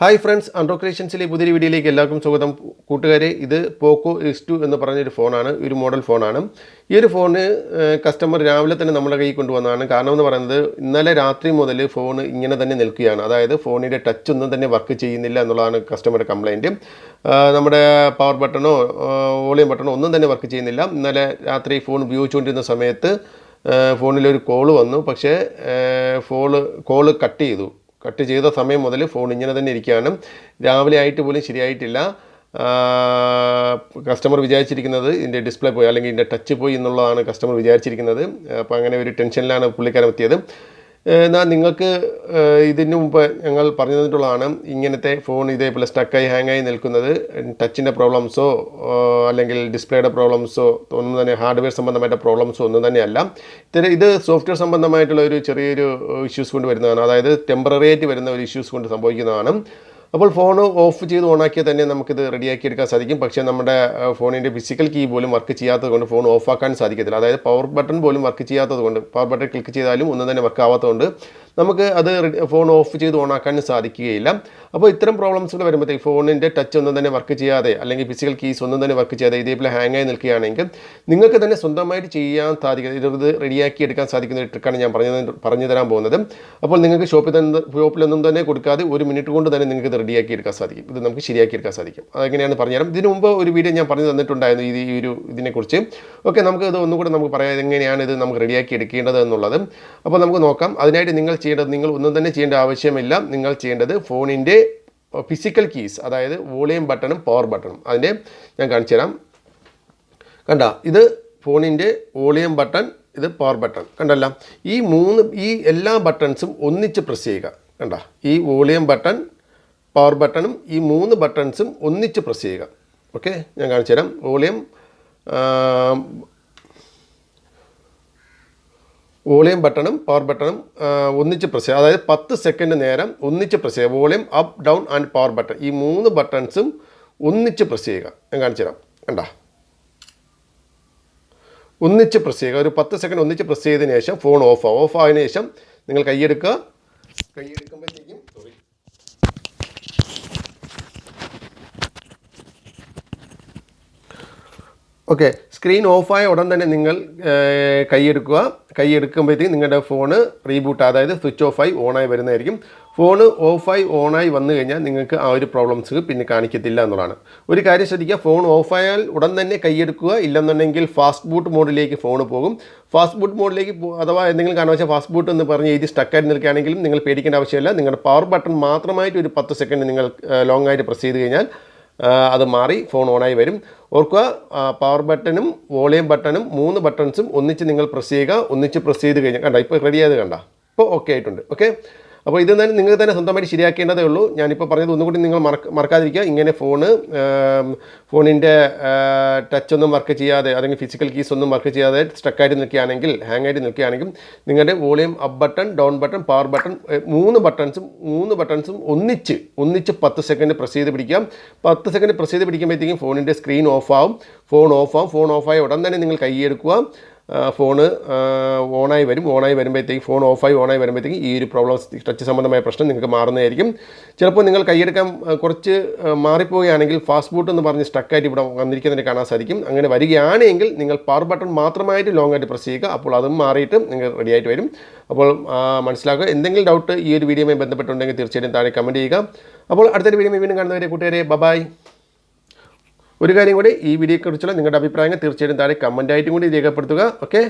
Hi friends ആൻഡ്രോ ക്രിയേഷൻസിലെ പുതിയ വീഡിയോയിലേക്ക് എല്ലാവർക്കും സ്വാഗതം. കൂട്ടുകാരെ ഇത് പോക്കോ എക്സ് ടു എന്ന് പറഞ്ഞൊരു ഫോണാണ് ഒരു മോഡൽ ഫോണാണ്. ഈ ഒരു ഫോണ് കസ്റ്റമർ രാവിലെ തന്നെ നമ്മുടെ കയ്യിൽ കൊണ്ടുവന്നതാണ്. കാരണം എന്ന് പറയുന്നത് ഇന്നലെ രാത്രി മുതൽ ഫോൺ ഇങ്ങനെ തന്നെ നിൽക്കുകയാണ്. അതായത് ഫോണിന്റെ ടച്ച് ഒന്നും തന്നെ വർക്ക് ചെയ്യുന്നില്ല എന്നുള്ളതാണ് കസ്റ്റമറുടെ കംപ്ലയിന്റ് നമ്മുടെ പവർ ബട്ടണോ വോളിയം ബട്ടണോ ഒന്നും തന്നെ വർക്ക് ചെയ്യുന്നില്ല. ഇന്നലെ രാത്രി ഫോൺ ഉപയോഗിച്ചുകൊണ്ടിരുന്ന സമയത്ത് ഫോണിലൊരു കോൾ വന്നു. പക്ഷേ ഫോൾ കോൾ കട്ട് ചെയ്തു. കട്ട് ചെയ്ത സമയം മുതൽ ഫോൺ ഇങ്ങനെ തന്നെ ഇരിക്കുകയാണ്. രാവിലെ ആയിട്ട് പോലും ശരിയായിട്ടില്ല. കസ്റ്റമർ വിചാരിച്ചിരിക്കുന്നത് ഇതിന്റെ ഡിസ്പ്ലേ പോയി അല്ലെങ്കിൽ ഇതിന്റെ ടച്ച് പോയി എന്നുള്ളതാണ് കസ്റ്റമർ വിചാരിച്ചിരിക്കുന്നത്. അപ്പോൾ അങ്ങനെ ഒരു ടെൻഷനിലാണ് പുള്ളിക്കാരൻ എത്തിയത്. എന്നാൽ നിങ്ങൾക്ക് ഇതിന് മുമ്പ് ഞങ്ങൾ പറഞ്ഞു തന്നിട്ടുള്ളതാണ് ഇങ്ങനത്തെ ഫോൺ ഇതേപോലെ സ്റ്റക്കായി ഹാങ്ങായി നിൽക്കുന്നത്. ടച്ചിന്റെ പ്രോബ്ലംസോ അല്ലെങ്കിൽ ഡിസ്പ്ലേയുടെ പ്രോബ്ലംസോ ഒന്നും തന്നെ ഹാർഡ്വെയർ സംബന്ധമായിട്ട് പ്രോബ്ലംസോ ഒന്നും തന്നെയല്ല. ഇത് സോഫ്റ്റ്വെയർ സംബന്ധമായിട്ടുള്ള ഒരു ചെറിയൊരു ഇഷ്യൂസ് കൊണ്ട് വരുന്നതാണ്. അതായത് ടെമ്പററി ആയിട്ട് വരുന്ന ഒരു ഇഷ്യൂസ് കൊണ്ട് സംഭവിക്കുന്നതാണ്. അപ്പോൾ ഫോൺ ഓഫ് ചെയ്ത് ഓണാക്കിയാൽ തന്നെ നമുക്കിത് റെഡിയാക്കി എടുക്കാൻ സാധിക്കും. പക്ഷേ നമ്മുടെ ഫോണിന്റെ ഫിസിക്കൽ കീ പോലും വർക്ക് ചെയ്യാത്തത് കൊണ്ട് ഫോൺ ഓഫ് ആക്കാൻ സാധിക്കത്തില്ല. അതായത് പവർ ബട്ടൺ പോലും വർക്ക് ചെയ്യാത്തത് കൊണ്ട് പവർ ബട്ടൺ ക്ലിക്ക് ചെയ്താലും ഒന്നും തന്നെ വർക്ക് ആവാത്തതുകൊണ്ട് നമുക്ക് അത് ഫോൺ ഓഫ് ചെയ്ത് ഓണാക്കാൻ സാധിക്കുകയില്ല. അപ്പോൾ ഇത്തരം പ്രോബ്ലംസുകൾ വരുമ്പോഴത്തേക്ക് ഫോണിന്റെ ടച്ച് ഒന്നും തന്നെ വർക്ക് ചെയ്യാതെ അല്ലെങ്കിൽ ഫിസിക്കൽ കീസ് ഒന്നും തന്നെ വർക്ക് ചെയ്യാതെ ഇതേപോലെ ഹാങ് ആയി നിൽക്കുകയാണെങ്കിൽ നിങ്ങൾക്ക് തന്നെ സ്വന്തമായിട്ട് ചെയ്യാൻ സാധിക്കുന്നത് ഇത് റെഡിയാക്കി എടുക്കാൻ സാധിക്കുന്ന ഒരു ട്രിക്കാണ് ഞാൻ പറഞ്ഞു പറഞ്ഞു തരാൻ പോകുന്നത്. അപ്പോൾ നിങ്ങൾക്ക് ഷോപ്പിൽ തന്നെ ഷോപ്പിലൊന്നും തന്നെ കൊടുക്കാതെ ഒരു മിനിറ്റ് കൊണ്ട് തന്നെ നിങ്ങൾക്ക് ഇത് റെഡിയാക്കി എടുക്കാൻ സാധിക്കും. ഇത് നമുക്ക് ശരിയാക്കി എടുക്കാൻ സാധിക്കും. അതെങ്ങനെയാണ് പറഞ്ഞുതരാം ഇതിനു മുമ്പ് ഒരു വീഡിയോ ഞാൻ പറഞ്ഞു തന്നിട്ടുണ്ടായിരുന്നു ഇത് ഈ ഒരു ഇതിനെക്കുറിച്ച്. ഓക്കെ നമുക്ക് ഇത് ഒന്നുകൂടെ നമുക്ക് പറയാം എങ്ങനെയാണ് ഇത് നമുക്ക് റെഡിയാക്കി എടുക്കേണ്ടത് എന്നുള്ളത്. അപ്പോൾ നമുക്ക് നോക്കാം. അതിനായിട്ട് നിങ്ങൾ ചെയ്യേണ്ടത് നിങ്ങൾ ഒന്നും തന്നെ ചെയ്യേണ്ട ആവശ്യമില്ല. നിങ്ങൾ ചെയ്യേണ്ടത് ഫോണിന്റെ ഫിസിക്കൽ കീസ് അതായത് വോളിയം ബട്ടണും പവർ ബട്ടണും. അതിന്റെ ഞാൻ കാണിച്ചു തരാം. കണ്ട ഇത് ഫോണിന്റെ വോളിയം ബട്ടൺ ഇത് പവർ ബട്ടൺ. കണ്ടല്ല ഈ മൂന്ന് ഈ എല്ലാ ബട്ടൺസും ഒന്നിച്ച് പ്രസ് ചെയ്യുക. കണ്ട ഈ വോളിയം ബട്ടൺ പവർ ബട്ടണും ഈ മൂന്ന് ബട്ടൺസും ഒന്നിച്ച് പ്രസ് ചെയ്യുക. ഓക്കെ ഞാൻ കാണിച്ചു തരാം. വോളിയം വോളിയം ബട്ടണും പവർ ബട്ടണും ഒന്നിച്ച് പ്രസ് ചെയ്യുക. അതായത് പത്ത് സെക്കൻഡ് നേരം ഒന്നിച്ച് പ്രസ് ചെയ്യുക. Volume up down and power button ഈ മൂന്ന് ബട്ടൺസും ഒന്നിച്ച് പ്രസ് ചെയ്യുക. ഞാൻ കാണിച്ചു തരാം. കണ്ട? ഒന്നിച്ച് പ്രസ് ചെയ്യുക. ഒരു പത്ത് സെക്കൻഡ് ഒന്നിച്ച് പ്രസ് ചെയ്തതിന് ശേഷം ഫോൺ ഓഫ് ആവും. ഓഫ് ആയതിനു ശേഷം നിങ്ങൾ കൈയെടുക്കുക. കൈയെടുക്കുമ്പോഴത്തേക്കും ഓക്കെ സ്ക്രീൻ ഓഫായ ഉടൻ തന്നെ നിങ്ങൾ കൈയെടുക്കുക. കൈയെടുക്കുമ്പോഴത്തേക്കും നിങ്ങളുടെ ഫോണ് റീബൂട്ട് അതായത് സ്വിച്ച് ഓഫായി ഓണായി വരുന്നതായിരിക്കും. ഫോണ് ഓഫായി ഓണായി വന്നു കഴിഞ്ഞാൽ നിങ്ങൾക്ക് ആ ഒരു പ്രോബ്ലംസ് പിന്നെ കാണിക്കത്തില്ല എന്നുള്ളതാണ്. ഒരു കാര്യം ശ്രദ്ധിക്കുക ഫോൺ ഓഫായാൽ ഉടൻ തന്നെ കൈയെടുക്കുക. ഇല്ലെന്നുണ്ടെങ്കിൽ ഫാസ്റ്റ് ബൂട്ട് മോഡിലേക്ക് ഫോൺ പോകും. ഫാസ്റ്റ് ബൂട്ട് മോഡിലേക്ക് അഥവാ എന്തെങ്കിലും കാരണവശാൽ ഫാസ്റ്റ് ബൂട്ട് എന്ന് പറഞ്ഞ് എഴുതി സ്റ്റക്കായിട്ട് നിൽക്കുകയാണെങ്കിലും നിങ്ങൾ പേടിക്കേണ്ട ആവശ്യമില്ല. നിങ്ങളുടെ പവർ ബട്ടൺ മാത്രമായിട്ട് ഒരു പത്ത് സെക്കൻഡ് നിങ്ങൾ ലോങ് ആയിട്ട് പ്രസ് ചെയ്ത് കഴിഞ്ഞാൽ അത് മാറി ഫോൺ ഓണായി വരും. ഓർക്കുക പവർ ബട്ടണും വോളിയം ബട്ടണും മൂന്ന് ബട്ടൺസും ഒന്നിച്ച് നിങ്ങൾ പ്രസ് ചെയ്യുക ഒന്നിച്ച് പ്രസ് ചെയ്ത് കഴിഞ്ഞാൽ കണ്ട ഇപ്പോൾ റെഡി ആയത് കണ്ട? ഇപ്പോൾ ഓക്കെ ആയിട്ടുണ്ട് ഓക്കെ അപ്പോൾ ഇത് തന്നെ നിങ്ങൾക്ക് തന്നെ സ്വന്തമായിട്ട് ശരിയാക്കേണ്ടതേ ഉള്ളൂ. ഞാനിപ്പോൾ പറഞ്ഞത് ഒന്നുകൂടി നിങ്ങൾ മറക്ക മറക്കാതിരിക്കുക. ഇങ്ങനെ ഫോണ് ഫോണിന്റെ ടച്ച് ഒന്നും വർക്ക് ചെയ്യാതെ അല്ലെങ്കിൽ ഫിസിക്കൽ കീസ് ഒന്നും വർക്ക് ചെയ്യാതെ സ്ട്രക്കായിട്ട് നിൽക്കുകയാണെങ്കിൽ ഹാങ് ആയിട്ട് നിൽക്കുകയാണെങ്കിൽ നിങ്ങളുടെ volume up button down button power button മൂന്ന് ബട്ടൺസും മൂന്ന് ബട്ടൺസും ഒന്നിച്ച് ഒന്നിച്ച് പത്ത് സെക്കൻഡ് പ്രസ് ചെയ്ത് പിടിക്കാം. പത്ത് സെക്കൻഡ് പ്രസ് ചെയ്ത് പിടിക്കുമ്പോഴത്തേക്കും ഫോണിന്റെ സ്ക്രീൻ ഓഫ് ആവും ഫോൺ ഓഫ് ആവും ഫോൺ ഓഫായ ഉടൻ തന്നെ നിങ്ങൾ കൈയെടുക്കുക ഫോണ് ഓണായി വരും. ഓണായി വരുമ്പോഴത്തേക്ക് ഫോൺ ഓഫായി ഓണായി വരുമ്പോഴത്തേക്ക് ഈ ഒരു പ്രോബ്ലം ടച്ച് സംബന്ധമായ പ്രശ്നം നിങ്ങൾക്ക് മാറുന്നതായിരിക്കും. ചിലപ്പോൾ നിങ്ങൾ കൈയെടുക്കാൻ കുറച്ച് മാറിപ്പോവുകയാണെങ്കിൽ ഫാസ്റ്റ് ബൂട്ട് എന്ന് പറഞ്ഞ് സ്റ്റക്കായിട്ട് ഇവിടെ വന്നിരിക്കുന്നതിന് കാണാൻ സാധിക്കും. അങ്ങനെ വരികയാണെങ്കിൽ നിങ്ങൾ പവർ ബട്ടൺ മാത്രമായിട്ട് ലോങ് ആയിട്ട് പ്രസ് ചെയ്യുക. അപ്പോൾ അതും മാറിയിട്ട് നിങ്ങൾ റെഡി ആയിട്ട് വരും. അപ്പോൾ മനസ്സിലാക്കുക. എന്തെങ്കിലും ഡൗട്ട് ഈ ഒരു വീഡിയോയുമായി ബന്ധപ്പെട്ടുണ്ടെങ്കിൽ തീർച്ചയായിട്ടും താഴെ കമന്റ് ചെയ്യുക. അപ്പോൾ അടുത്തൊരു വീഡിയോ വീണ്ടും കാണുന്നവരെ കൂട്ടുകാരെ ബബായ് ഒരു കാര്യം കൂടി ഈ വീഡിയോയെക്കുറിച്ചുള്ള നിങ്ങളുടെ അഭിപ്രായങ്ങൾ തീർച്ചയായിട്ടും താഴെ കമന്റായിട്ടും കൂടി രേഖപ്പെടുത്തുക. ഓക്കെ